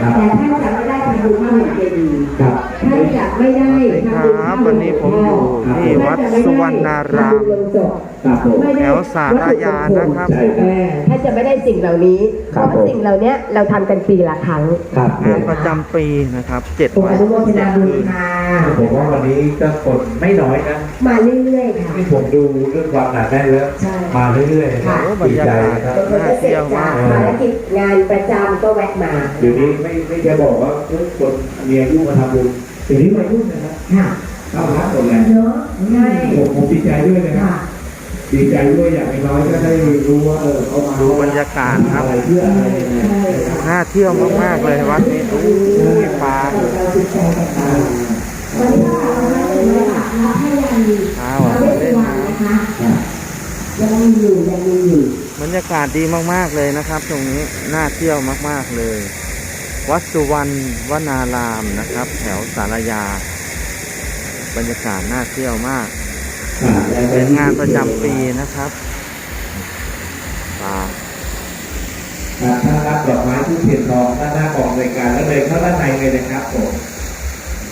แต่ท่านจะไม่ได้ทำ บุญพระหุ่นเจดีย์ครับท่านจะไม่ได้ทำบุญครับวันนี้ผมอยู่ที่วัดสุวรรณารามครับผม แถวสารยานะครับ ใช่คเอรับอท่านจะไม่ได้สิ่งเหล่านี้ เพครับราะว่าผม สิ่งเหล่านี้เราทำกันปีละครั้ง ครับผงานมประจำปีนะครับเจ็ดผมวัอนนุโมทนาบุญค่ะผมว่าวันนี้ก็คนไม่น้อยนะมาเรื่อยๆค่ะ ที่ผมดูเรื่องความหนาแน่นแล้วใช่ มาเรื่อยๆนะครับโอ้บรดีรยาใจกาศ นะครับ บางคนก็เสร็จจากภารกิจงานประจำก็แวะมา เดี๋ยวนี้ไม่ไม่จะบอกว่าเอ้ยคนมีอายุมาทำบุญเดี๋ยวนี้วัยรุ่นนะครับค่ะเข้ารับหมดแล้วเนาะใช่ผมผมดีใจด้วยนะครับค่ะดีใจด้วยอย่างน้อยๆก็ได้รู้ว่าเออเขามาดูบรรยากาศครับ อะไรเพื่ออะไรยังไงน่าเที่ยวมากๆเลยวัดนี้อู้ยปลาวันนี้ก็เราไม่ได้เลยค่ะรับให้ยังมีอ้าวเราไม่ได้วันนะคะยังมีอยู่ยังมีอยู่บรรยากาศดีมากๆเลยนะครับ ตรงนี้น่าเที่ยวมากๆเลย วัดสุวรรณวนารามนะครับ แถวสารยา บรรยากาศน่าเที่ยวมาก เป็นงานประจำปีนะครับปลาอ่าถ้ารับดอกไม้ทุกเทียนทองด้านหน้ากองรายการแล้วเลยเข้าด้านในเลยนะครับผม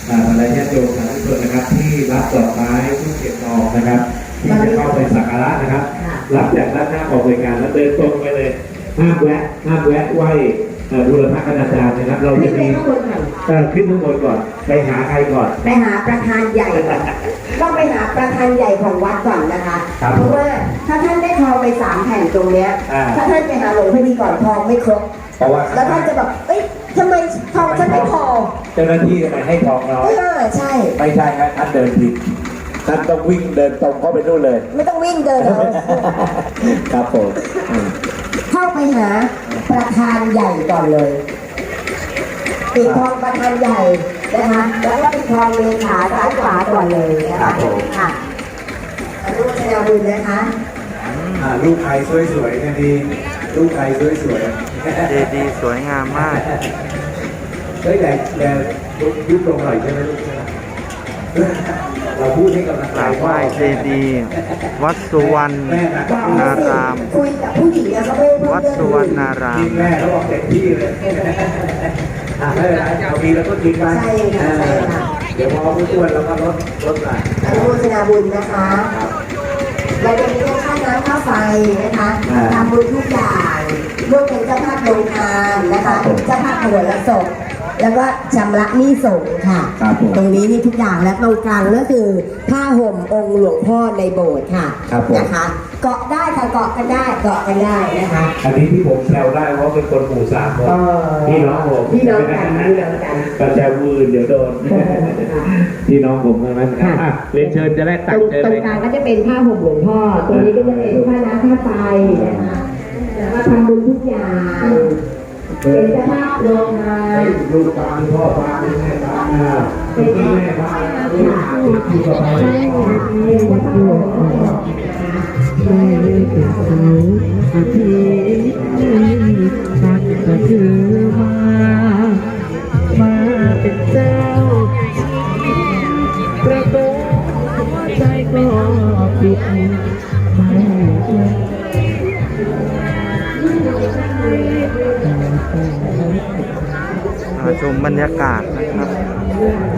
อ่าภรรยาโยมสาธุชนนะครับ ที่รับดอกไม้ทุกเทียนทองนะครับ ที่จะเข้าไปสักการะนะครับค่ะรับจากด้านหน้ากองรายการแล้วเดินตรงไปเลยห้ามแวะห้ามแวะไหวเอ่อ บูรพคณาจารย์นะครับ เราขึ้จะนไปมีข้างบนก่อนเอ่อขึ้นข้างบนก่อน ไปหาใครก่อน ไปหาประธานใหญ่ก่อนต้องไปหาประธานใหญ่ของวัดก่อนนะคะ ครับเพราะว่าถ้าท่านได้ทองไปสามแผ่นตรงเนี้ย อ่า ถ้าท่านไปหาหลวงพ่อดีก่อนทองไม่ครบ เพราะว่าแล้วท่านจะแบบ เอ้ยทำไมทองฉันไม่พอ เจ้าหน้าที่ทำไมให้ทองน้อย เออใช่ ไม่ใช่ครับท่านเดินผิดท่านต้องวิ่งเดินตรงเข้าไปนู่นเลย ไม่ต้องวิ่งเดินเอา ครับผมอืมเข้าไปหา ประธานใหญ่ก่อนเลยปิดทองประธานใหญ่นะคะแล้วก็ปิดทองเลขาซ้ายขวาก่อนเลยนะคะค่ะอนุโมทนาบุญนะคะอ่าลูกใครสวยๆเนี่ยดีลูกใครสวยเจดีย์สวยงามมากๆเฮ้ยแต่แต่ยุบลงหน่อยใช่ไหมลูกใช่ไหม เราพูดให้กำลังกใจราบไหพ่อว้เจดีย์วัดสุวรรณนาราม คุยกับผู้หญิงแล้วเขาไม่ให้พูวัดเรื่องสุวรรณารามทีมแม่เขาบอกเต็มที่เลยอะไม่เป็นไรเอามีแล้วก็ทิ้งไปใช่ค่ะใช่ค่ะเดี๋ยวพอผู้ช่วยแล้วก็ลดลดหน่อยอนุโมทนาบุญนะคะเราจะมีทั้งค่าน้ำค่าไฟนะคะทำบุญทุกอย่างร่วมเป็นเจ้าภาพโรงทานนะคะเจ้าภาพหัวละศพ แล้วก็ชำระหนี้สงฆ์ค่ะ ครับผม ตรงนี้นี่ทุกอย่างและตรงกลางก็คือผ้าห่มองค์หลวงพ่อในโบสถ์ค่ะครับผม นะคะ เกาะได้ค่ะเกาะกันได้เกาะกันได้นะคะ อันนี้ที่ผมแซวได้เพราะเป็นคนหมู่สามคนเออพี่น้องผมพี่น้องกันพี่น้องกันก็แซวมือเดี๋ยวโดนพี่น้องผมทั้งนั้นครับอะเรียนเชิญจะได้ตตัรกงเชิญตรเลงยกลางก็จะเป็นผ้าห่มหลวงพ่อ ตรงนี้ก็จะเป็นผ้าน้ำผ้าไฟนะคะแล้วก็ทำบุญทุกอย่าง เป็นเจ้าภาพโรงงานลูกตางพ่อตาแม่ตาเป็นแม่ปางลูกที่ก็ไปใช่ค่ะเป็นเจ้าภาพโรงงานนะคะมา มบรรยากาศนะครับ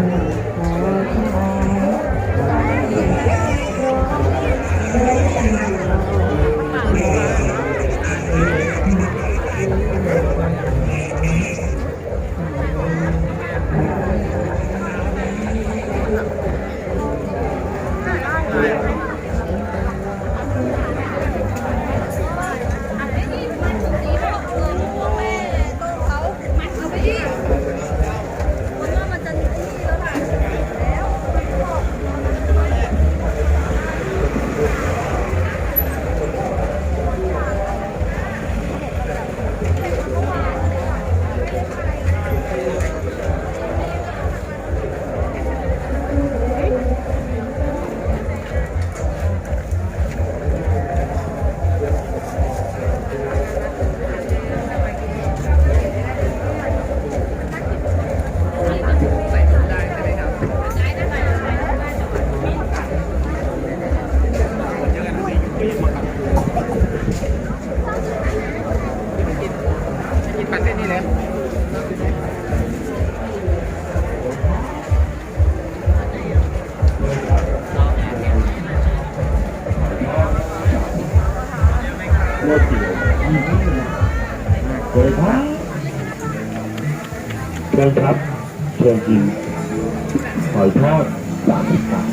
เชิญครับ เชิญกินหอยทอดสามสิบบาท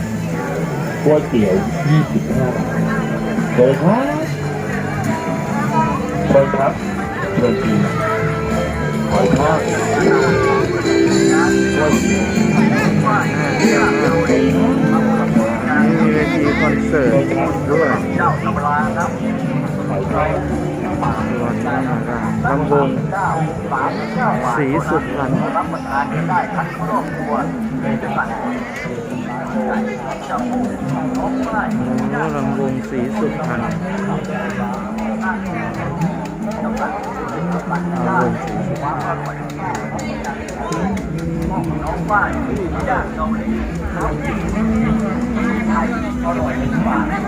ก๋วยเตี๋ยวยี่สิบห้าบาทเชิญครับเชิญครับ เชิญกินหอยทอดก๋วยเตี๋ยวมีเวทีคอนเสิร์ตด้วยหอยทอด วันนารามลำวงสีสุพรรณโอ้ลำวงสีสุพรรณลำวงสีสุพ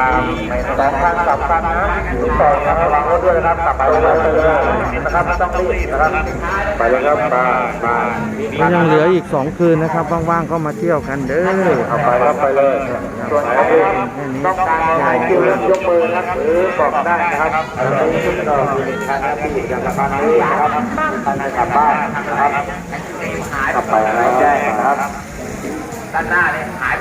นะครับสองทางกลับกันนะอยู่ต่อครับระวังรถด้วยนะครับกลับไปเลยไปเลยนะครับไม่ต้องรีบนะครับ ไปเลยครับมามาก็ยังเหลืออีกสองคืนนะครับ ว่างๆก็มาเที่ยวกันเด้อเอาไปครับไปเลยส่วนไหนต้องการถ่ายคิวยกมือนะครับหรือบอกได้นะครับอะไรที่เรามีทางหน้าที่อย่างกลับบ้านนี้นะครับท่านกลับบ้านนะครับกลับไปอะไรแจ้งนะครับว่างก็มา